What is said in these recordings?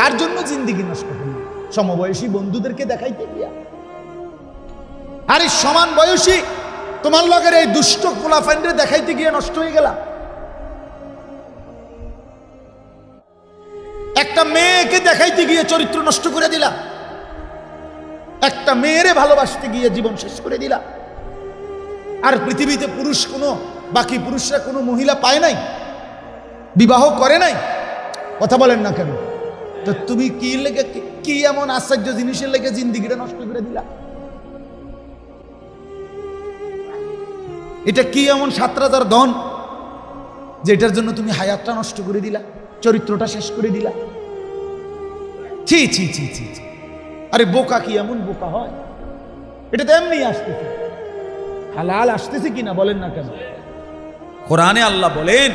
কার জন্য জিন্দিগি নষ্ট করলি সমবয়সী বন্ধুদেরকে দেখাইতে গিয়া। আরে, সমান বয়সী, তোমার লগের এই দুষ্ট কোলাফাইন্ডে দেখাইতে গিয়ে নষ্ট হয়ে গেলাম একটা মেয়েকে দেখাইতে গিয়ে চরিত্র নষ্ট করে দিলাম একটা মেয়েরে ভালোবাসতে গিয়ে জীবন শেষ করে দিলাম আর পৃথিবীতে পুরুষ কোনো, বাকি পুরুষরা কোনো মহিলা পায় নাই, বিবাহ করে নাই, কথা বলেন না কেন? তো তুমি কি লেগে কি এমন আশ্চর্য জিনিসের লেগে জিন্দিগিটা নষ্ট করে দিলা? এটা কি এমন সাত রাজার ধন যেটার জন্য তুমি হায়াতটা নষ্ট করে দিলা, চরিত্রটা শেষ করে দিলা? ছি ছি ছি ছি ছি। আরে বোকা কি এমন বোকা হয়? এটা তো এমনি আসতেছে। হালাল আসতেছে কিনা বলেন না কেন? কোরআনে আল্লাহ বলেন,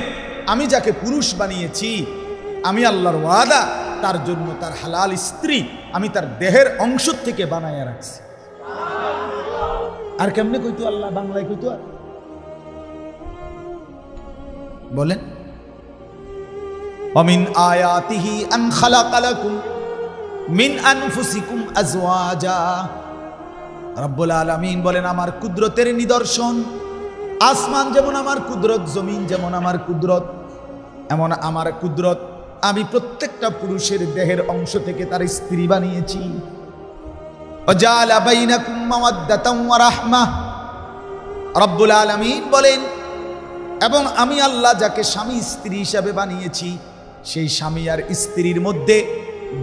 আমি যাকে পুরুষ বানিয়েছি, আমি আল্লাহর ওয়াদা তার জন্য তার হালাল স্ত্রী আমি তার দেহের অংশ থেকে বানায় রাখছি। আর কেমনে কইতো আল্লাহ, বাংলায় কইতো আর? বলেন। অমিন আয়াতিহি আন খালাকা লাকুম মিন আনফুসিকুম আজওয়াজা। রব্বুল আলামিন বলেন, আমার কুদরতের নিদর্শন, আসমান যেমন আমার কুদরত, জমিন যেমন আমার কুদরত, এমন আমার কুদরত আমি প্রত্যেকটা পুরুষের দেহের অংশ থেকে তার স্ত্রী বানিয়েছি। রব্বুল আলামিন বলেন, এবং আমি আল্লাহ যাকে স্বামী স্ত্রী হিসাবে বানিয়েছি, সেই স্বামী আর স্ত্রীর মধ্যে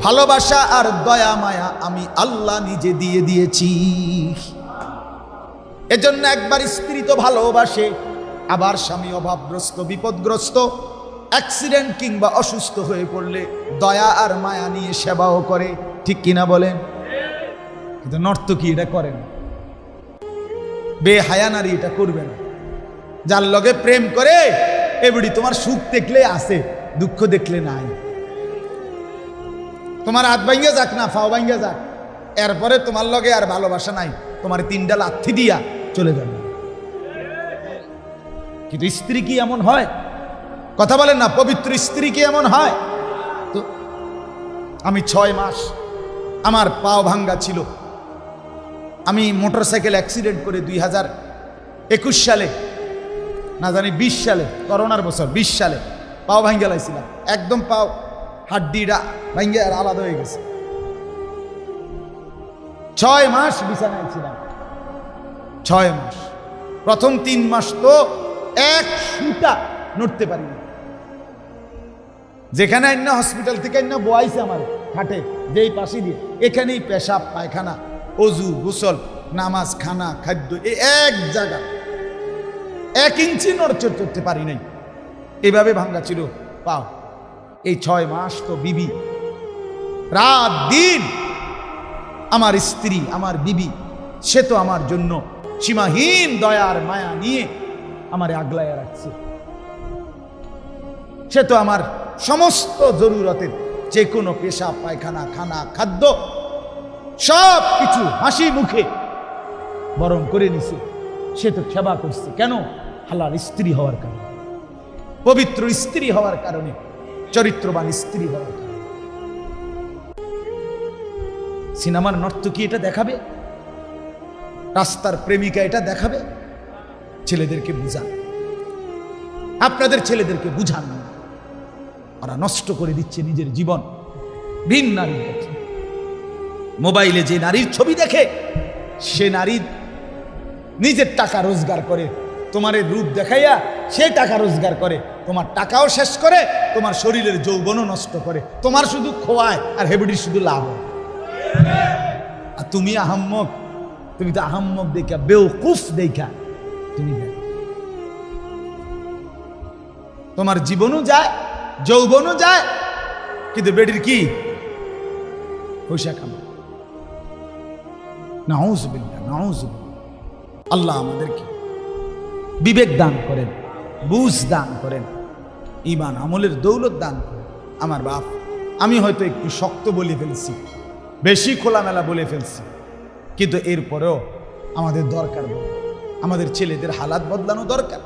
ভালোবাসা আর দয়া মায়া আমি আল্লাহ নিজে দিয়ে দিয়েছি। এজন্য একবার স্ত্রী তো ভালোবাসে, আবার স্বামী অভাবগ্রস্ত, বিপদগ্রস্ত অ্যাক্সিডেন্ট কিংবা অসুস্থ হয়ে পড়লে দয়া আর মায়া নিয়ে সেবাও করে, ঠিক কিনা বলেন? কিন্তু নর্তকী এটা করেন? বেহায়া নারী এটা করবে না। যার লগে প্রেম করে, এবড়ি তোমার সুখ দেখলে আসে দুঃখ দেখলে নাই। তোমার হাত ভাঙ্গে যাক না ফাও ভাঙ্গে যাক। এরপরে তোমার লগে আর ভালোবাসা নাই। তোমার তিনটা লাথি দিয়া চলে যাবে। কিন্তু স্ত্রী কি এমন হয়? কথা বলেন না, পবিত্র স্ত্রী কি এমন হয়? তো আমি ছয় মাস আমার পাও ভাঙ্গা ছিল। আমি মোটর সাইকেল অ্যাক্সিডেন্ট করে দুই হাজার একুশ সালে, না জানি বিশ সালে, করোনার বছর, বিশ সালে পাও ভাঙ্গে লাইছিলাম একদম পাও হাড্ডিটা ভাঙ্গে আর আলাদা হয়ে গেছে। ছয় মাস বিছানায় ছিলাম। ছয় মাস। প্রথম তিন মাস তো এক সুতা নড়তে পারিনি যেখানে অন্য হসপিটাল থেকে অন্য বয়াইছে আমার খাটে যেই পাশে দিয়ে। এখানেই পেশাব, পায়খানা, অজু, গোসল, নামাজ, খানা, খাদ্য এই এক জায়গা। এক ইঞ্চি নড়চড় করতে পারি নাই। এভাবে ভাঙ্গা ছিল পাও। এই ছয় মাস তো বিবি। রাত দিন আমার স্ত্রী, আমার বিবি, সে তো আমার জন্য সীমাহীন দয়ার মায়া নিয়ে আমার আগলায় রাখছে। সে তো আমার সমস্ত জরুরতের যে কোনো পেশা, পায়খানা, খানা, খাদ্য, সব কিছু হাসি মুখে বরং করে নিছে। সে তো সেবা করছে। কেন? হালাল স্ত্রী হওয়ার কারণে। পবিত্র স্ত্রী হওয়ার কারণে, চরিত্রবান স্ত্রী হওয়ার কারণে। সিনেমার নর্তকী এটা দেখাবে? রাস্তার প্রেমিকা এটা দেখাবে? ছেলেদেরকে বুঝান। আপনাদের ছেলেদেরকে বুঝান। না ওরা নষ্ট করে দিচ্ছে নিজের জীবন। ভিন কাছে মোবাইলে যে নারীর ছবি দেখে, সে নারী নিজের টাকা রোজগার করে। তোমার রূপ দেখাইয়া সে টাকা রোজগার করে। তোমার টাকাও শেষ করে, তোমার শরীরের যৌবনও নষ্ট করে। তোমার শুধু খোয়ায় আর হেবড়ির শুধু লাভ হয়। আর তুমি আহাম্মক, তুমি তো আহাম্মক দেখা বেউকুফ দেখা তুমি তোমার জীবনও যায় যৌবনও যায়, কিন্তু বেডির কি? আল্লাহ আমাদেরকে বিবেক দান করেন, বুঝ দান করেন ইমান আমলের দৌলত দান করেন। আমার বাপ, আমি হয়তো একটু শক্ত বলে ফেলছি, বেশি খোলামেলা বলে ফেলছি, কিন্তু এরপরেও আমাদের দরকার আমাদের ছেলেদের হালাত বদলানো দরকার।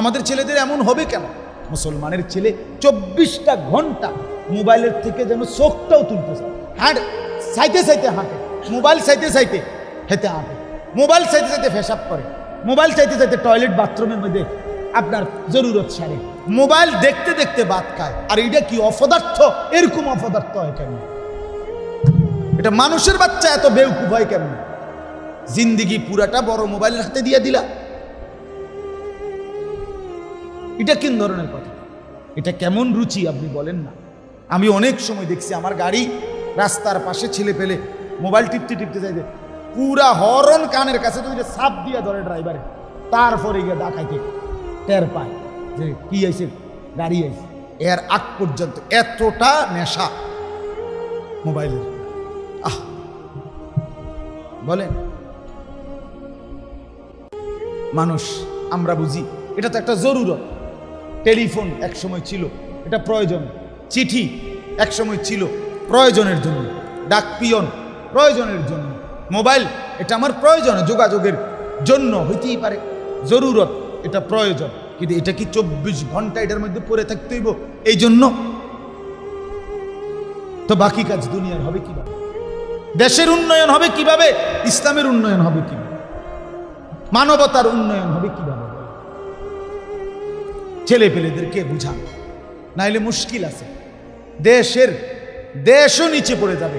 আমাদের ছেলেদের এমন হবে কেন? মুসলমানের ছেলে চব্বিশটা ঘণ্টা মোবাইলের থেকে যেন চোখটাও তুলতেছে হাঁট, সাইতে সাইতে হাঁটে, মোবাইল সাইতে সাইতে হেঁটে হাঁটে, মোবাইল চাইতে চাইতে ফেসাব করে, মোবাইল চাইতে চাইতে টয়লেট বাথরুমের মধ্যে আপনার জরুরত সারে। মোবাইল দেখতে দেখতে বাদ খায়, আর এটা কি অপদার্থ? এরকম অপদার্থ হয় কেন? এটা মানুষের বাচ্চা এত বেউকুফ হয় কেন? জিন্দিগি পুরাটা বড় মোবাইলের হাতে দিয়ে দিলা। এটা কোন ধরনের কথা? এটা কেমন রুচি আপনি বলেন না। আমি অনেক সময় দেখছি আমার গাড়ি রাস্তার পাশে ছেলে পেলে মোবাইল টিপতে টিপতে যাইতে পুরা হরন কানের কাছে তো সাপ দিয়ে ধরে ড্রাইভারে। তারপরে গিয়ে ডাকাইতে টের পায় যে কি আইছে গাড়ি আইছে এর আগ পর্যন্ত এতটা নেশা মোবাইলের। আহ! বলেন। মানুষ, আমরা বুঝি, এটা তো একটা জরুরত। টেলিফোন এক সময় ছিল, এটা প্রয়োজন। চিঠি এক সময় ছিল, প্রয়োজনের জন্য। ডাক পিয়ন, প্রয়োজনের জন্য। মোবাইল, এটা আমার প্রয়োজন, যোগাযোগের জন্য। হইতেই পারে, জরুরত, এটা প্রয়োজন। কিন্তু এটা কি চব্বিশ ঘণ্টা এটার মধ্যে পড়ে থাকতে হইব? এই জন্য তো বাকি কাজ দুনিয়ার হবে কীভাবে? দেশের উন্নয়ন হবে কীভাবে? ইসলামের উন্নয়ন হবে কীভাবে? মানবতার উন্নয়ন হবে কীভাবে? ছেলে পেলেদেরকে বুঝান নাইলে মুশকিল আছে। দেশের, দেশও নিচে পড়ে যাবে।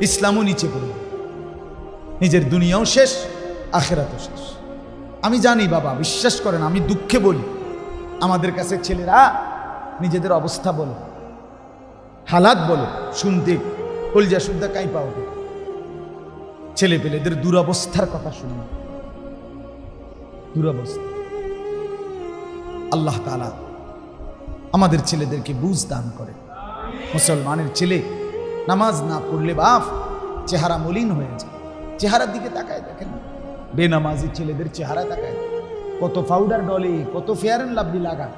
ইসলামও নিচে পড়ে যাবে। নিজের দুনিয়াও শেষ, আখেরাতও শেষ। আমি জানি বাবা, বিশ্বাস করেন, আমি দুঃখে বলি। আমাদের কাছে ছেলেরা নিজেদের অবস্থা বলে। হালাত বলে, শুনতে। কলজা শুনতে কাই পাওয়া ছেলে পেলেদের দুরবস্থার কথা শুনি। দুরবস্থা। আল্লাহ তালা আমাদের ছেলেদেরকে বুঝ দান করে। মুসলমানের ছেলে নামাজ না পড়লে বাফ চেহারা মলিন হয়ে যায়। চেহারার দিকে তাকায় দেখেন। বেনামাজি ছেলেদের চেহারা তাকায়। কত পাউডার ডলে, কত ফেয়ার অ্যান্ড লাভলি লাগা